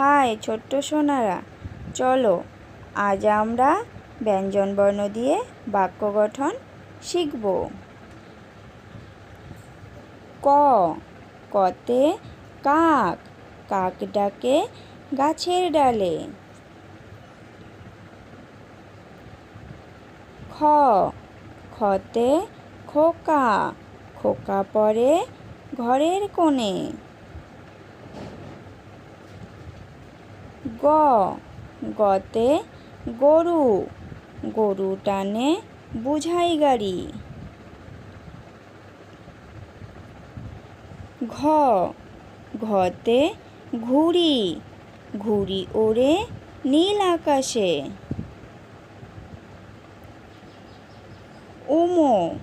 High ছোট্ট সোনারা, চলো আজ আমরা ব্যঞ্জনবর্ণ দিয়ে বাক্য গঠন শিখব। ক, কতে কাক কাক ডাকে গাছের ডালে। খ খতে খোকা খোকা পরে ঘরের কোণে। গ। গতে গরু গরু টানে বুঝাই গাড়ি। ঘ। ঘতে ঘুড়ি ঘুড়ি ওড়ে নীল আকাশে। উমো,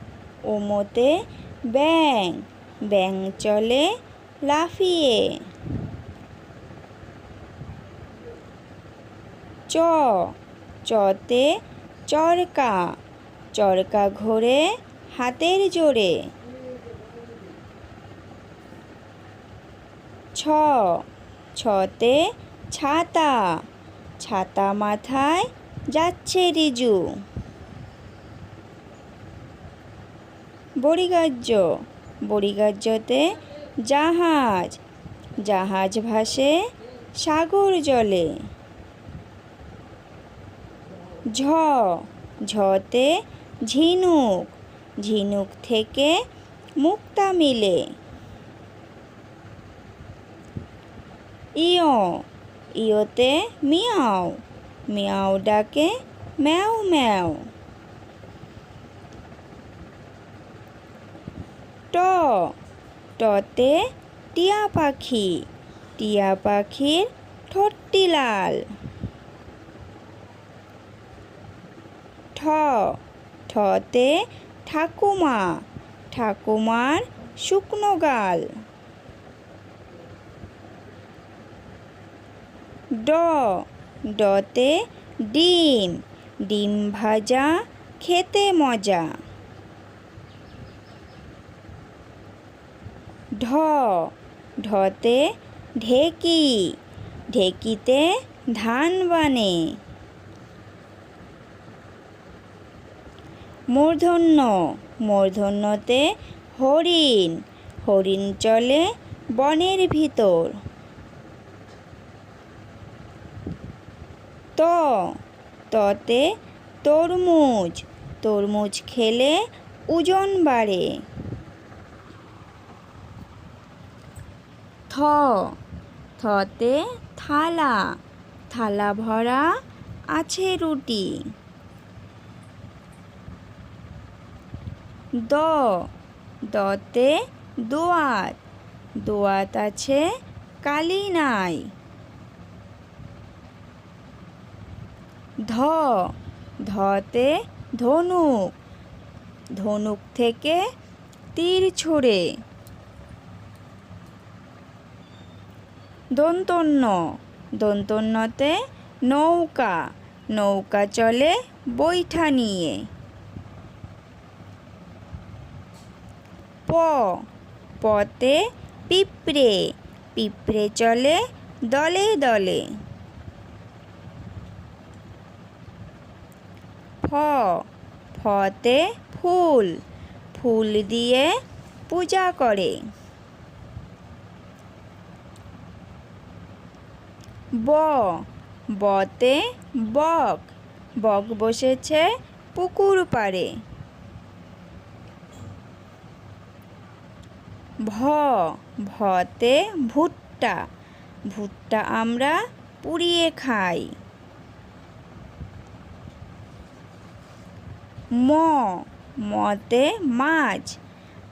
উমোতে ব্যাং ব্যাং চলে লাফিয়ে। চ। চতে চরকা। চরকা ঘোরে হাতের জোরে। ছ। ছতে ছাতা। ছাতা মাথায় যাচ্ছে রিজু। বড়িগাহ্য বড়িগাহ্যতে জাহাজ। জাহাজ ভাসে সাগর জলে। ঝ, ঝতে ঝিনুক ঝিনুক থেকে মুক্তা মিলে। ইয়, ইয়তে মিয়াও মিয়াও ডাকে ম্যাও ম্যাও। ট, টতে টিয়া পাখি, টিয়া পাখির ঠোঁটটি লাল। ঠ। ঠতে ঠাকুমা, ঠাকুমার শুকনো গাল। ড। ডতে ডিম ডিম ভাজা, খেতে মজা। ঢ। ঢতে ঢেকি, ঢেকিতে ধান বানে। মূর্ধন্য। মূর্ধন্যতে হরিণ। হরিণ চলে বনের ভিতর। ত। ততে তরমুজ। তরমুজ খেলে ওজন বাড়ে। থ। থতে থালা। থালা ভরা আছে রুটি। দ, দতে দোয়াত দোয়াত আছে কালি নাই। ধ, ধতে ধনুক ধনুক থেকে তীর ছুড়ে। দন্তন্য দন্তন্যতে নৌকা নৌকা চলে বৈঠা নিয়ে। প। পতে পিঁপড়ে পিঁপড়ে চলে, দলে দলে। ফ। ফতে ফুল ফুল দিয়ে পূজা করে। ব। বতে বক বক বসেছে পুকুর পাড়ে। ভ, ভতে ভুট্টা। ভুট্টা আমরা পুড়িয়ে খাই। ম, মতে মাছ।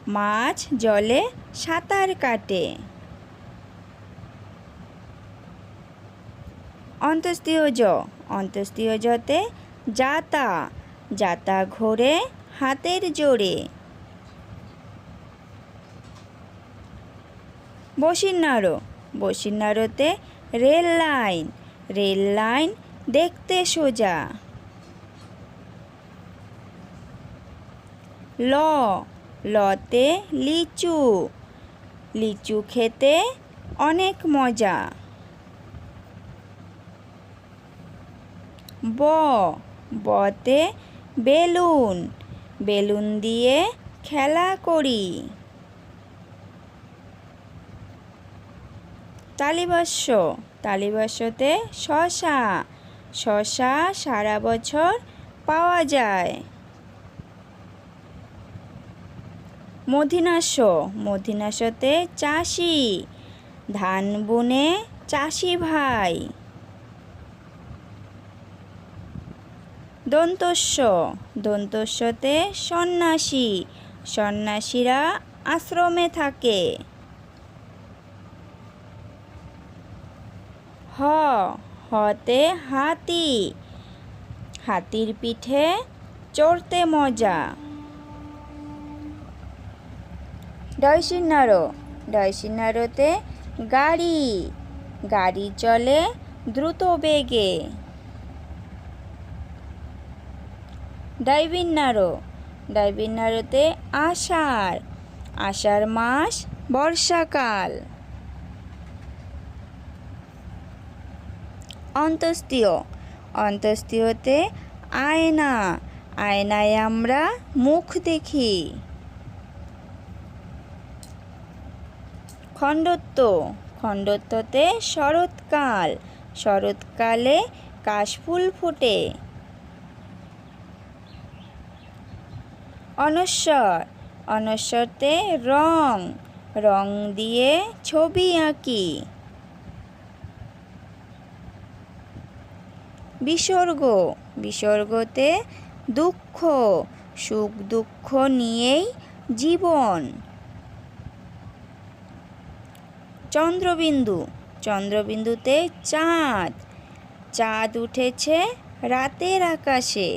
মাছ জলে সাঁতার কাটে। অন্তস্তীয় জ অন্তস্তীয় জতে জাতা জাতা ঘোরে হাতের জোরে। বসিন্নাড়ো বসিন্নাড়োতে রেল লাইন রেল লাইন দেখতে সোজা। ল, লতে লিচু। লিচু খেতে অনেক মজা। ব, বতে বেলুন। বেলুন দিয়ে খেলা করি। তালিবাস্য। তালিবাস্যতে শশা। শশা সারা বছর পাওয়া যায়। মধিনাস্য মধিনাস্যতে চাষি। ধান বুনে চাষি ভাই। দন্তস্য। দন্তস্যতে সন্ন্যাসী। সন্ন্যাসীরা আশ্রমে থাকে। হতে হাতি। হাতির পিঠে চড়তে মজা। ডয়সিন্নারো ডয়সিন্নারোতে গাড়ি। গাড়ি চলে দ্রুত বেগে। ডাইভিন্নারো ডাইভিন্নারোতে আষাঢ়। আষাঢ় মাস বর্ষাকাল। অন্তস্তীয় অন্তস্তীয়তে আয়না। আয়নায় আমরা মুখ দেখি। খণ্ডত্ব। খণ্ডত্বতে শরৎকাল। শরৎকালে কাশফুল ফোটে। অনস্বর অনস্বরতে রং। রং দিয়ে ছবি আঁকি। বিসর্গ। বিসর্গতে দুঃখ সুখ দুঃখ নিয়েই জীবন। চন্দ্রবিন্দু। চন্দ্রবিন্দুতে চাঁদ। চাঁদ উঠেছে রাতের আকাশে।